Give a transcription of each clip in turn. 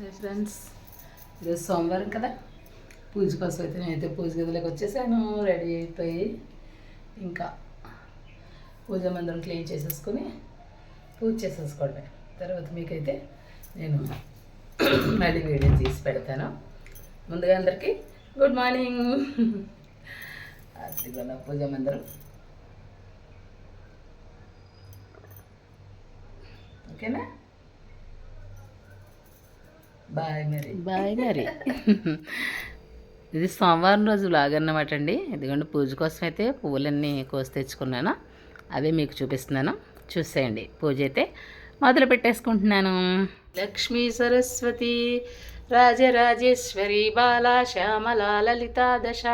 Hi friends ఈరోజు సోమవారం కదా? పూజ కోసం అయితే నేనైతే పూజ గదిలోకి వచ్చేసాను రెడీ అయిపోయి ఇంకా పూజ మందిరం క్లీన్ చేసేసుకొని పూజ చేసేసుకోవడమే. తర్వాత మీకైతే నేను మళ్ళీ వీడియో తీసి పెడతాను. ముందుగా అందరికీ గుడ్ మార్నింగ్ అది పూజ మందిరం. ఓకేనా? బాయ్ మరి. బాయ్ మరి. ఇది సోమవారం రోజు బ్లాగ్ అన్నమాట అండి. ఎందుకంటే పూజ కోసం అయితే పువ్వులన్నీ కోసి తెచ్చుకున్నాను. అవే మీకు చూపిస్తున్నాను. చూసేయండి. పూజ అయితే మొదలు పెట్టేసుకుంటున్నాను. లక్ష్మీ సరస్వతి రాజరాజేశ్వరి బాలా శ్యామలా లలితా దశ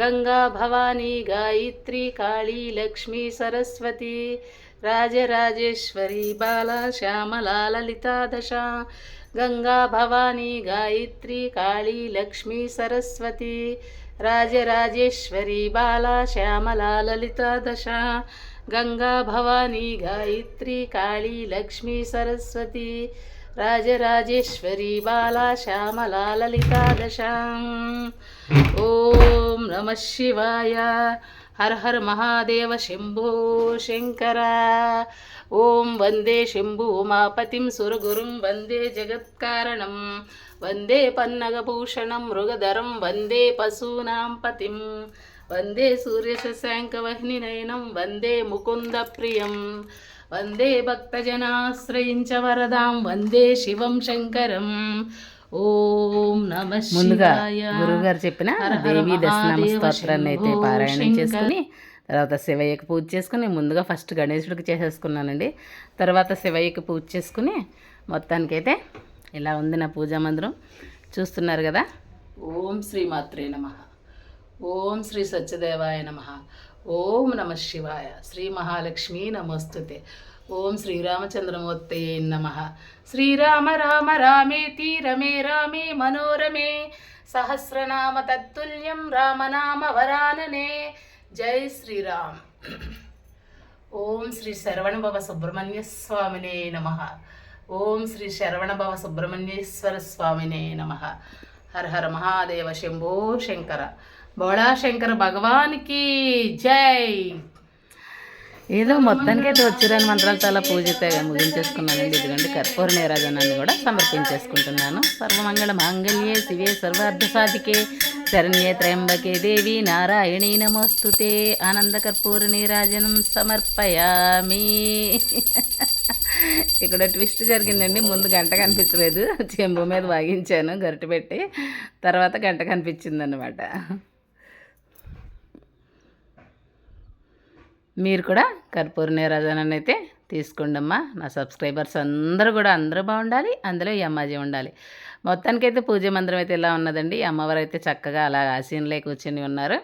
గంగా భవానీ గాయత్రి కాళీ లక్ష్మీ సరస్వతి రాజరాజేశ్వరి బాలా శ్యామలా లలితా దశ గంగా భవానీ గాయత్రి కాళీ లక్ష్మీ సరస్వతి రాజరాజేశ్వరి బాలా శ్యామలా లలితా దశ గంగా భవానీ గాయత్రి కాళీ లక్ష్మీ సరస్వతి రాజరాజేశ్వరి బాలా శ్యామలా లలితా దశ ఓం నమ శివాయ హర హర మహాదేవ శంభో శంకర ఓం వందే శంభు ఉమాపతిం సురగురుం వందే జగత్కారణం. వందే పన్నగభూషణం మృగధరం వందే పశూనాం పతిం. వందే సూర్యశశాంకవహ్నినయనం వందే ముకుంద ప్రియం వందే భక్తజనాశ్రయించ వరదాం వందే శివం శంకరం. ఓం నమ ముందుగా గురువుగారు చెప్పిన దేవీ మహాదేవ స్తోత్రాన్ని అయితే పారాయణం. చేసుకుని తర్వాత శివయ్యకి పూజ చేసుకుని ముందుగా ఫస్ట్ గణేశుడికి చేసేసుకున్నానండి. తర్వాత శివయ్యకి పూజ చేసుకుని మొత్తానికైతే ఇలా ఉంది నా పూజా మందిరం. చూస్తున్నారు కదా? ఓం శ్రీ మాత్రే నమ. ఓం శ్రీ సత్యదేవాయ నమ. ఓం నమ శివాయ. శ్రీ మహాలక్ష్మీ నమస్తుతే. ఓం శ్రీరామచంద్రమూర్తే నమ. శ్రీరామ రామ రామేతి రమే రామే మనోరమే. సహస్రనామ తత్తుల్యం రామనామ వరాననే. జై శ్రీరామ్. ఓం శ్రీ శరవణభవ సుబ్రహ్మణ్య స్వామినే నమ. ఓం శ్రీ శరవణభవ సుబ్రహ్మణ్యేశ్వర స్వామినే నమ. హర హర మహాదేవ శంభో శంకర. బోళా శంకర భగవానికి జై. ఏదో మొత్తానికి అయితే వచ్చిరాని మంత్రాలతో చాలా పూజ అయితే ముగించేసుకున్నానండి. ఇదిగండి కర్పూర నీరాజనాన్ని కూడా సమర్పించేసుకుంటున్నాను. సర్వమంగళ మాంగళ్యే శివే సర్వార్థ సాధికే శరణ్యే త్రయంబకే దేవి నారాయణీ నమోస్తుతే ఆనంద కర్పూర నీరాజనం సమర్పయామి. ఇక్కడ ట్విస్ట్ జరిగిందండి. ముందు గంట కనిపించలేదు. చెంబు మీద వాగించాను గరిటె పెట్టి. తర్వాత గంట కనిపించింది మీరు కూడా కర్పూర నీరాజనాన్ని అయితే తీసుకోండమ్మా. నా సబ్స్క్రైబర్స్ అందరూ కూడా అందరూ బాగుండాలి అందులో ఈ అమ్మాజీ ఉండాలి. మొత్తానికైతే పూజ మందిరం అయితే ఇలా ఉన్నదండి. ఈ అమ్మవారు అయితే చక్కగా అలా ఆసీనలే కూర్చొని ఉన్నారు.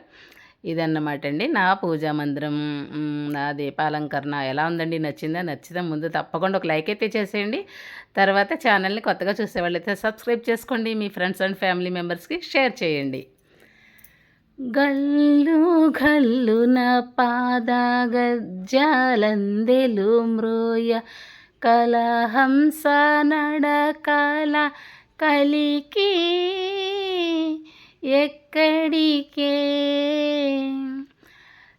ఇదన్నమాట అండి. నా పూజా మందిరం నా దీపాలంకరణ ఎలా ఉందండి? నచ్చిందా? నచ్చితే ముందు తప్పకుండా ఒక లైక్ అయితే చేసేయండి. తర్వాత ఛానల్ని కొత్తగా చూసేవాళ్ళు అయితే సబ్స్క్రైబ్ చేసుకోండి. మీ ఫ్రెండ్స్ అండ్ ఫ్యామిలీ మెంబర్స్కి షేర్ చేయండి. గల్లు గల్లున పాద గజ్జాలందెలు మ్రోయ కలహంస నడకల కలికి ఎక్కడికే?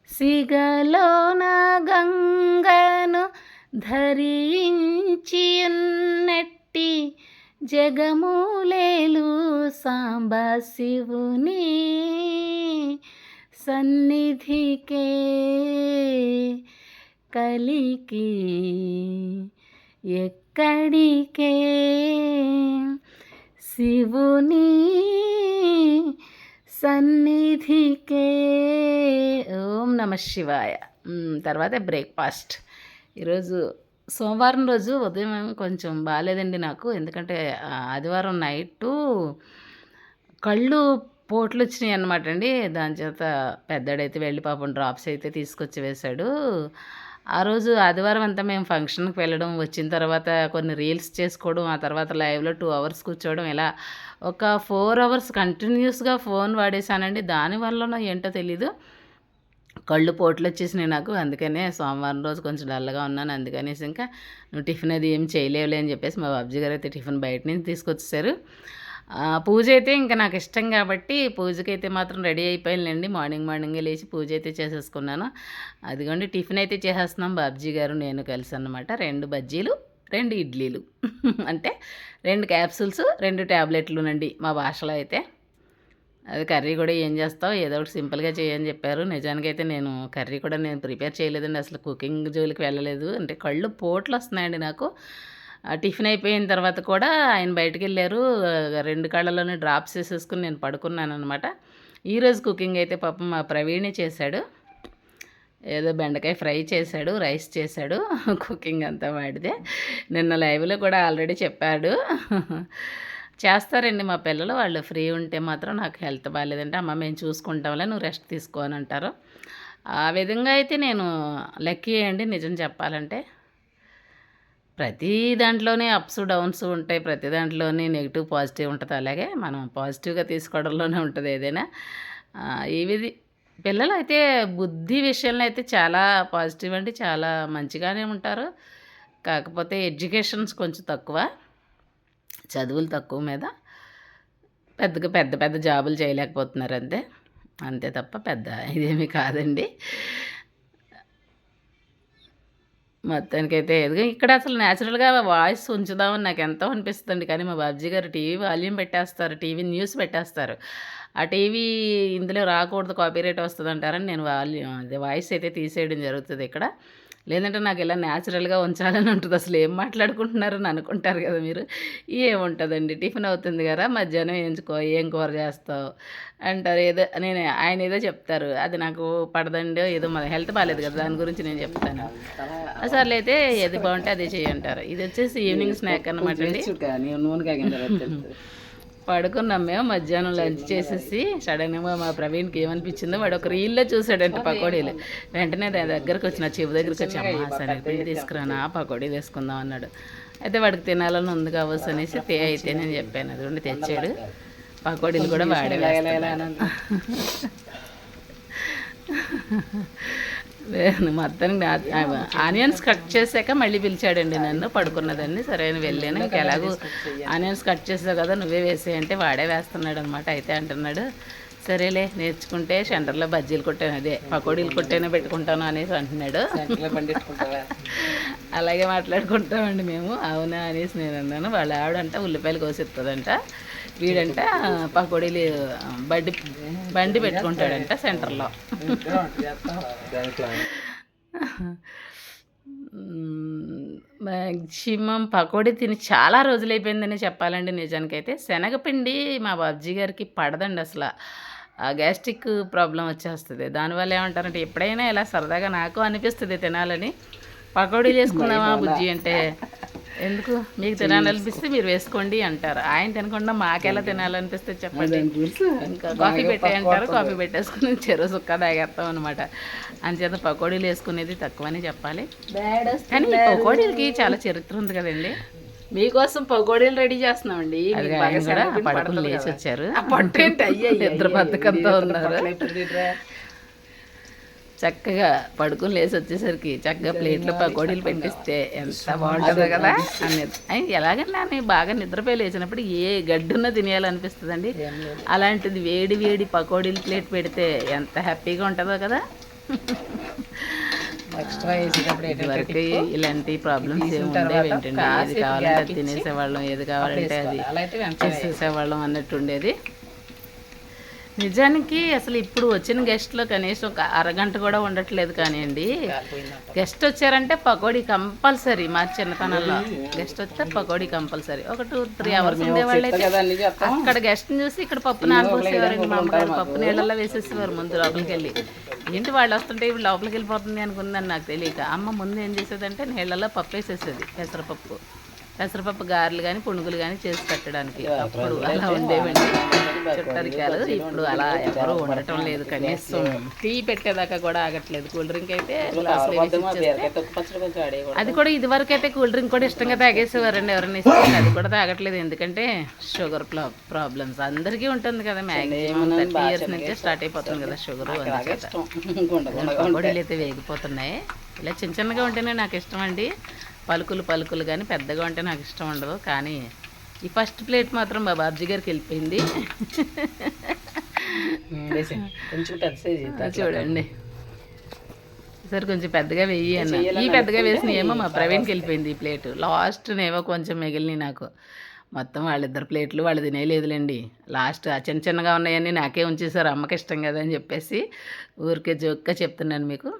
సిగలోన గంగను ధరించి ఉన్నట్టి జగమూలేలు సాంబ శివుని సన్నిధికే కలికి ఎక్కడికే? శివుని సన్నిధికే. ఓం నమ శివాయ. తర్వాత బ్రేక్ఫాస్ట్. ఈరోజు సోమవారం రోజు ఉదయం కొంచెం బాగాలేదండి నాకు. ఎందుకంటే ఆదివారం నైటు కళ్ళు పోట్లు వచ్చినాయి అనమాట అండి. దాని చేత పెద్దడైతే వెళ్ళి పాపం డ్రాప్స్ అయితే తీసుకొచ్చి వేశాడు. ఆ రోజు ఆదివారం అంతా మేము ఫంక్షన్కి వెళ్ళడం వచ్చిన తర్వాత కొన్ని రీల్స్ చేసుకోవడం ఆ తర్వాత లైవ్లో టూ అవర్స్ కూర్చోవడం ఇలా ఒక ఫోర్ అవర్స్ కంటిన్యూస్గా ఫోన్ వాడేశానండి. దానివల్ల ఏంటో తెలీదు. కళ్ళు పోట్లు వచ్చేసినాయి నాకు. అందుకనే సోమవారం రోజు కొంచెం డల్గా ఉన్నాను. అందుకనేసి ఇంకా నువ్వు టిఫిన్ అది ఏం చేయలేవులే అని చెప్పేసి మా బాబ్జీ గారు అయితే టిఫిన్ బయట నుంచి తీసుకొచ్చేసారు. పూజ అయితే ఇంకా నాకు ఇష్టం కాబట్టి పూజకి అయితే మాత్రం రెడీ అయిపోయిందండి మార్నింగ్ మార్నింగే లేచి పూజ అయితే చేసేసుకున్నాను. అదిగోండి టిఫిన్ అయితే చేసేస్తున్నాం బాబ్జీ గారు నేను కలిసి అన్నమాట. రెండు బజ్జీలు రెండు ఇడ్లీలు. అంటే రెండు క్యాప్సూల్స్ రెండు ట్యాబ్లెట్లునండి మా భాషలో అయితే. అది కర్రీ కూడా ఏం చేస్తావు? ఏదో ఒకటి సింపుల్గా చేయని చెప్పారు. నిజానికైతే నేను కర్రీ కూడా నేను ప్రిపేర్ చేయలేదండి. అసలు కుకింగ్ జోలికి వెళ్ళలేదు. అంటే కళ్ళు పోట్లు వస్తున్నాయండి నాకు. ఆ టిఫిన్ అయిపోయిన తర్వాత కూడా ఆయన బయటికి వెళ్ళారు. రెండు కళ్ళలోనే డ్రాప్స్ వేసేసుకుని నేను పడుకున్నాను అనమాట ఈరోజు కుకింగ్ అయితే పాపం మా ప్రవీణే చేశాడు. ఏదో బెండకాయ ఫ్రై చేశాడు రైస్ చేశాడు. కుకింగ్ అంతా వాడిదే. నిన్న లైవ్లో కూడా ఆల్రెడీ చెప్పాడు. చేస్తారండి మా పిల్లలు. వాళ్ళు ఫ్రీ ఉంటే మాత్రం నాకు హెల్త్ బాగాలేదంటే అమ్మ మేము చూసుకుంటాంలే నువ్వు రెస్ట్ తీసుకో అని అంటారు. ఆ విధంగా అయితే నేను లక్కీ అండి నిజం చెప్పాలంటే. ప్రతి దాంట్లోనే అప్స్ డౌన్స్ ఉంటాయి. ప్రతి దాంట్లోనే నెగిటివ్ పాజిటివ్ ఉంటుంది. అలాగే మనం పాజిటివ్గా తీసుకోవడంలోనే ఉంటుంది ఏదైనా. ఇవి ఈ విధి పిల్లలు అయితే బుద్ధి విషయంలో అయితే చాలా పాజిటివ్ అండి. చాలా మంచిగానే ఉంటారు. కాకపోతే ఎడ్యుకేషన్స్ కొంచెం తక్కువ. చదువులు తక్కువ మీద పెద్దగా పెద్ద పెద్ద జాబులు చేయలేకపోతున్నారు అంతే. అంతే తప్ప పెద్ద ఇదేమీ కాదండి. మొత్తానికైతే ఎదుగు ఇక్కడ అసలు న్యాచురల్గా వాయిస్ ఉంచుదామని నాకు ఎంతో అనిపిస్తుంది కానీ మా బాబ్జీ గారు టీవీ వాల్యూమ్ పెట్టేస్తారు టీవీ న్యూస్ పెట్టేస్తారు. ఆ టీవీ ఇందులో రాకూడదు కాపీరైట్ వస్తుంది అంటారని నేను వాల్యూమ్ అదే వాయిస్ అయితే తీసేయడం జరుగుతుంది ఇక్కడ. లేదంటే నాకు ఇలా న్యాచురల్గా ఉంచాలని ఉంటుంది. అసలు ఏం మాట్లాడుకుంటున్నారని అనుకుంటారు కదా మీరు. ఏముంటుందండి? టిఫిన్ అవుతుంది కదా మధ్యాహ్నం ఎంచుకో ఏం కూర చేస్తావు? అంటారు. ఏదో నేను ఆయన ఏదో చెప్తారు. అది నాకు పడదండి ఏదో మన హెల్త్ బాగాలేదు కదా దాని గురించి నేను చెప్తాను. అసలు అయితే ఏది బాగుంటే అదే చేయంటారు ఇది వచ్చేసి ఈవినింగ్ స్నాక్ అన్నమాట అండి. పడుకున్నాం మేము మధ్యాహ్నం లంచ్ చేసేసి సడన్గా మా ప్రవీణ్కి ఏమనిపించిందో వాడు ఒక రీల్లో చూసాడంటే పకోడీలు. వెంటనే దాని దగ్గరకు వచ్చి నా చెవి దగ్గరికి వచ్చి అమ్మా సరే పిండి తీసుకురానా పకోడీ తీసుకుందాం అన్నాడు. అయితే వాడికి తినాలని ఉంది కావచ్చు అనేసి తే అయితే నేను చెప్పాను. అది ఉండి తెచ్చాడు. పకోడీలు కూడా వాడే నేను మొత్తానికి ఆనియన్స్ కట్ చేశాక మళ్ళీ పిలిచాడండి నన్ను పడుకున్నదాన్ని. సరే అని వెళ్ళాను. ఇంకా ఎలాగో ఆనియన్స్ కట్ చేసావు కదా నువ్వే వేసే అంటే వాడే వేస్తున్నాడు అనమాట అయితే అంటున్నాడు సరేలే నేర్చుకుంటే సెంటర్లో బజ్జీలు కొట్టాను అదే పకోడీలు కొట్టేనే పెట్టుకుంటాను అనేసి అంటున్నాడు. అలాగే మాట్లాడుకుంటామండి మేము. అవునా అనేసి నేను అన్నాను. వాళ్ళ ఆవిడంట ఉల్లిపాయలు కోసిస్తుందంట వీడంట పకోడీలు బండి బండి పెట్టుకుంటాడంట సెంటర్లో. మ్యాక్సిమం పకోడీ తిని చాలా రోజులైపోయిందని చెప్పాలండి నిజానికైతే. శనగపిండి మా బాబ్జీ గారికి పడదండి అసలు. ఆ గ్యాస్ట్రిక్ ప్రాబ్లం వచ్చేస్తుంది. దానివల్ల ఏమంటారంటే ఎప్పుడైనా ఇలా సరదాగా నాకు అనిపిస్తుంది తినాలని. పకోడీలు చేసుకున్నావా బుజ్జి అంటే. ఎందుకు? మీకు తినాలనిపిస్తే మీరు వేసుకోండి అంటారు. ఆయన తినకుండా మాకెలా తినాలనిపిస్తే చెప్పండి. ఇంకా కాఫీ పెట్టే అంటారు. కాఫీ పెట్టేసుకుని చెరువు సుక్క తాగేస్తాం అనమాట అంచేత పకోడీలు వేసుకునేది తక్కువని చెప్పాలి. కానీ పకోడీలకి చాలా చరిత్ర ఉంది కదండి. మీకోసం పకోడీలు రెడీ చేస్తున్నామండి. పడుకుని లేచి. వచ్చారు. ఆ పట్టు ఏంటి? అయ్య, అయ్య, ఇద్దరు ఇది ఉన్నారు? చక్కగా పడుకుని లేచి వచ్చేసరికి చక్కగా ప్లేట్లో పకోడీలు పెట్టిస్తే ఎంత బాగుంటుందో కదా? అనేది ఎలాగన్నా అని బాగా నిద్రపోయి లేచినప్పుడు ఏ గడ్డున్న తినేయాలనిపిస్తుందండి. అలాంటిది వేడి వేడి పకోడీలు ప్లేట్ పెడితే ఎంత హ్యాపీగా ఉంటుందో కదా? వరకు ఇలాంటి ప్రాబ్లమ్స్ ఏమి ఉండేవి ఏంటండి? ఏది కావాలంటే తినేసేవాళ్ళం ఏది కావాలంటే అది చేసేసేవాళ్ళం అన్నట్టు ఉండేది. నిజానికి అసలు ఇప్పుడు వచ్చిన గెస్ట్లో కనీసం ఒక అరగంట కూడా ఉండట్లేదు కానివ్వండి. గెస్ట్ వచ్చారంటే పకోడీ కంపల్సరీ మా చిన్నతనంలో. గెస్ట్ వస్తే పకోడీ కంపల్సరీ. ఒక టూ త్రీ అవర్స్ ఉండేవాళ్ళు అయితే అక్కడ గెస్ట్ చూసి ఇక్కడ పప్పు నానబోసేవారండి మా అమ్మగారు పప్పు నీళ్ళల్లో వేసేసేవారు ముందు లోపలికి వెళ్ళి. ఏంటి వాళ్ళు వస్తుంటే ఇప్పుడు లోపలికి వెళ్ళిపోతుంది అనుకుందని నాకు తెలియక అమ్మ ముందు ఏం చేసేదంటే నీళ్ళల్లో పప్పు వేసేసేది పెసరపప్పు. పెసరపప్పు గారెలు కానీ పునుగులు కానీ చేసి పెట్టడానికి. అప్పుడు అలా ఉండేవండి. చుట్టరికాలు ఇప్పుడు అలా ఎవరు ఉండటం లేదు కనీసం టీ పెట్టేదాకా కూడా ఆగట్లేదు కూల్ డ్రింక్ అయితే అది కూడా ఇదివరకు అయితే కూల్ డ్రింక్ కూడా ఇష్టంగా తాగేసేవారండి ఎవరైనా ఇస్తే అది కూడా తాగట్లేదు ఎందుకంటే షుగర్ ప్రాబ్లమ్స్ అందరికీ ఉంటుంది కదా మ్యాక్సిమం థర్టీ ఇయర్స్ నుంచే స్టార్ట్ అయిపోతుంది కదా షుగర్ ఇష్టం. అయితే వేగిపోతున్నాయి. ఇలా చిన్న చిన్నగా ఉంటేనే నాకు ఇష్టం అండి. పలుకులు పలుకులు కానీ పెద్దగా ఉంటే నాకు ఇష్టం ఉండదు కానీ ఈ ఫస్ట్ ప్లేట్ మాత్రం మా బాబ్జీ గారికి వెళ్ళిపోయింది. చూడండి. సరే కొంచెం పెద్దగా వెయ్యి అన్న. ఈ పెద్దగా వేసిన ఏమో మా ప్రవీణ్కి వెళ్ళిపోయింది ఈ ప్లేట్. లాస్ట్నేమో కొంచెం మిగిలిన నాకు. మొత్తం వాళ్ళిద్దరు ప్లేట్లు వాళ్ళు తినేయలేదులేండి లాస్ట్ ఆ చిన్న చిన్నగా ఉన్నాయని నాకే ఉంచేసారు అమ్మకి ఇష్టం కదా అని చెప్పేసి ఊరికే జోక్గా చెప్తున్నాను మీకు.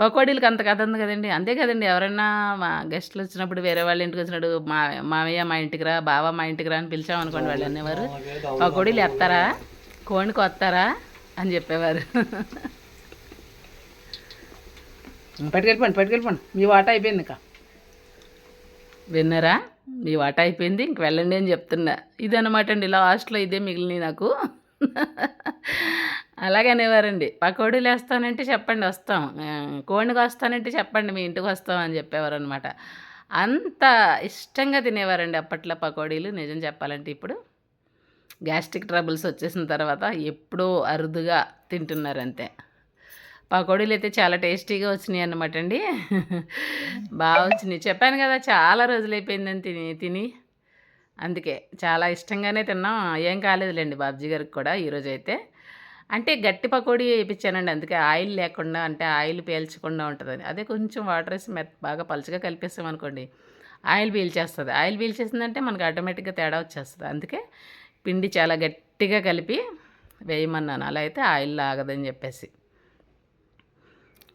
పకోడీలకి అంత కథ ఉంది కదండి. అంతే కదండి. ఎవరైనా మా గెస్ట్లు వచ్చినప్పుడు వేరే వాళ్ళ ఇంటికి వచ్చినప్పుడు మా మామయ్య మా ఇంటికి రా బావ మా ఇంటికి రా అని పిలిచామనుకోండి వాళ్ళు అనేవారు. పకోడీలు ఎత్తారా? కోడికి వస్తారా అని చెప్పేవారు. పట్టుకెళ్ళిపోండి పట్టుకెళ్ళిపోండి. మీ వాట అయిపోయింది ఇంకా. విన్నారా? మీ వాట అయిపోయింది ఇంక వెళ్ళండి అని చెప్తున్నా. ఇదన్నమాట అండి లాస్ట్లో ఇదే మిగిలినవి నాకు. అలాగే అనేవారండి. పకోడీలు వేస్తానంటే చెప్పండి వస్తాం. కోడికి వస్తానంటే చెప్పండి మీ ఇంటికి వస్తాం అని చెప్పేవారు అనమాట అంత ఇష్టంగా తినేవారండి అప్పట్లో పకోడీలు నిజం చెప్పాలంటే ఇప్పుడు. గ్యాస్ట్రిక్ ట్రబుల్స్ వచ్చేసిన తర్వాత ఎప్పుడో అరుదుగా తింటున్నారు అంతే పకోడీలు అయితే చాలా టేస్టీగా వచ్చినాయి అనమాట అండి. బాగా వచ్చినాయి. చెప్పాను కదా చాలా రోజులు అయిపోయిందని తిని తిని. అందుకే చాలా ఇష్టంగానే తిన్నాం. ఏం కాలేదులేండి బాబ్జీ గారికి కూడా ఈరోజు అయితే అంటే గట్టి పకోడీ వేయించానండి అందుకే ఆయిల్ లేకుండా అంటే ఆయిల్ పీల్చకుండా ఉంటుందని. అదే కొంచెం వాటర్ వేసి మెత్త బాగా పలుచగా కలిపేసాం అనుకోండి ఆయిల్ పీల్చేస్తుంది. ఆయిల్ పీల్చేసిందంటే మనకు ఆటోమేటిక్గా తేడా వచ్చేస్తుంది. అందుకే పిండి చాలా గట్టిగా కలిపి వేయమన్నాను. అలా అయితే ఆయిల్ లాగదని చెప్పేసి.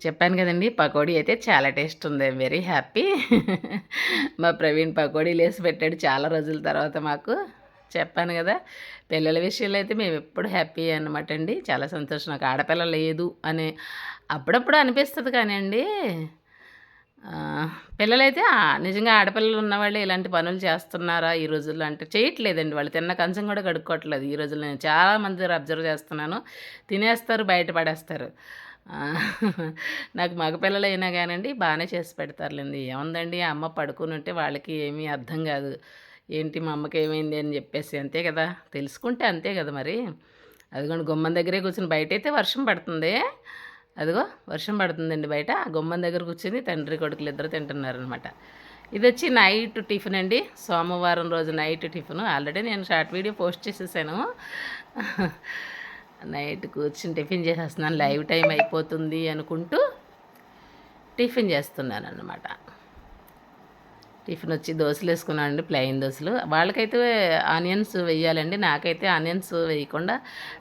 చెప్పాను కదండి పకోడీ అయితే చాలా టేస్ట్ ఉంది. వెరీ హ్యాపీ మా ప్రవీణ్ పకోడీలు వేసి పెట్టాడు చాలా రోజుల తర్వాత మాకు. చెప్పాను కదా. పిల్లల విషయంలో అయితే మేము ఎప్పుడు హ్యాపీ అనమాట అండి. చాలా సంతోషం. నాకు ఆడపిల్ల లేదు అని అప్పుడప్పుడు అనిపిస్తుంది కానీ అండి పిల్లలైతే నిజంగా ఆడపిల్లలు ఉన్నవాళ్ళు ఇలాంటి పనులు చేస్తున్నారా ఈ రోజుల్లో అంటే చేయట్లేదండి వాళ్ళు. తిన్న కంచం కూడా కడుక్కోవట్లేదు. ఈ రోజుల్లో నేను చాలామంది అబ్జర్వ్ చేస్తున్నాను. తినేస్తారు బయట పడేస్తారు నాకు మగపిల్లలు అయినా కానండి బాగానే చేసి పెడతారులేండి. ఏముందండి? అమ్మ పడుకుని ఉంటే వాళ్ళకి ఏమీ అర్థం కాదు. ఏంటి మా అమ్మకి ఏమైంది అని చెప్పేసి అంతే కదా. తెలుసుకుంటే అంతే కదా మరి. అదిగోండి గుమ్మం దగ్గరే కూర్చుని బయట అయితే వర్షం పడుతుంది. అదిగో వర్షం పడుతుందండి బయట. ఆ గుమ్మం దగ్గర కూర్చుని తండ్రి కొడుకులు ఇద్దరు తింటున్నారనమాట ఇది వచ్చి నైట్ టిఫిన్ అండి. సోమవారం రోజు నైట్ టిఫిన్ ఆల్రెడీ నేను షార్ట్ వీడియో పోస్ట్ చేసేసాను. నైట్ కూర్చుని టిఫిన్ చేసేస్తున్నాను. లైవ్ టైం అయిపోతుంది అనుకుంటూ టిఫిన్ చేస్తున్నాను అనమాట టిఫిన్ వచ్చి దోశలు వేసుకున్నాను అండి ప్లెయిన్ దోశలు. వాళ్ళకైతే ఆనియన్స్ వేయాలండి నాకైతే ఆనియన్స్ వేయకుండా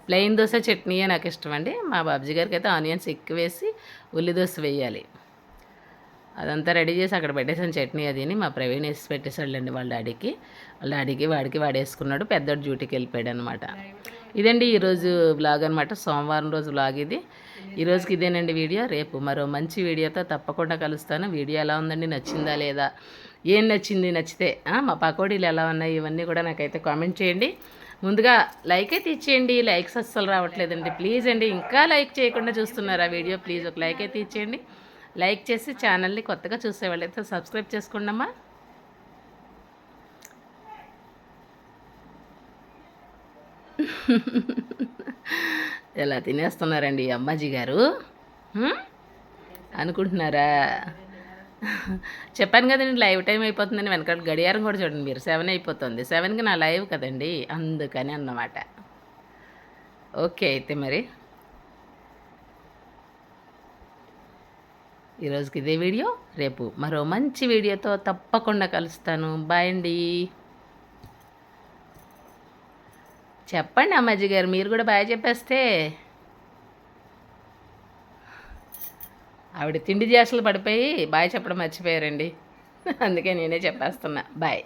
ప్లెయిన్ దోశ చట్నీయే నాకు ఇష్టం అండి మా బాబుజీ గారికి అయితే ఆనియన్స్ ఎక్కువ వేసి ఉల్లి దోశ వేయాలి అదంతా రెడీ చేసి అక్కడ పెట్టేసాను చట్నీ అదిని. మా ప్రవీణ్ వేసి పెట్టేసాడులేండి వాళ్ళ డాడీకి. వాళ్ళ డాడీకి వాడికి వాడేసుకున్నాడు. పెద్దోడు డ్యూటీకి వెళ్ళిపోయాడు అనమాట ఇదండి ఈరోజు బ్లాగ్ అనమాట సోమవారం రోజు బ్లాగ్ ఇది. ఈ రోజుకి ఇదేనండి వీడియో. రేపు మరో మంచి వీడియోతో తప్పకుండా కలుస్తాను. వీడియో ఎలా ఉందండి నచ్చిందా లేదా ఏం నచ్చింది నచ్చితే ఆ, మా పకోడీలు ఎలా ఉన్నాయి ఇవన్నీ కూడా నాకైతే కామెంట్ చేయండి. ముందుగా లైక్ అయితే ఇచ్చేయండి. లైక్స్ అస్సలు రావట్లేదండి. ప్లీజ్ అండి ఇంకా లైక్ చేయకుండా చూస్తున్నారు ఆ వీడియో. ప్లీజ్ ఒక లైక్ అయితే ఇచ్చేయండి. లైక్ చేసి ఛానల్ని కొత్తగా చూసే వాళ్ళైతే సబ్స్క్రైబ్ చేసుకోండమ్మా. ఎలా తినేస్తున్నారండి ఈ అమ్మాజీ గారు? అనుకుంటున్నారా? చెప్పాను కదండి లైవ్ టైం అయిపోతుందని వెనకాల గడియారం కూడా చూడండి మీరు. సెవెన్ అయిపోతుంది. సెవెన్కి నా లైవ్ కదండి. అందుకని అన్నమాట. ఓకే అయితే మరి. ఈరోజుకి ఇదే వీడియో. రేపు మరో మంచి వీడియోతో తప్పకుండా కలుస్తాను. బాయ్ అండి. చెప్పండి అమ్మాజీ గారు మీరు కూడా బాగా చెప్పేస్తే. ఆవిడ తిండి చేసలు పడిపోయి బాయ్ చెప్పడం మర్చిపోయారండి. అందుకే నేనే చెప్పేస్తున్నా. బాయ్.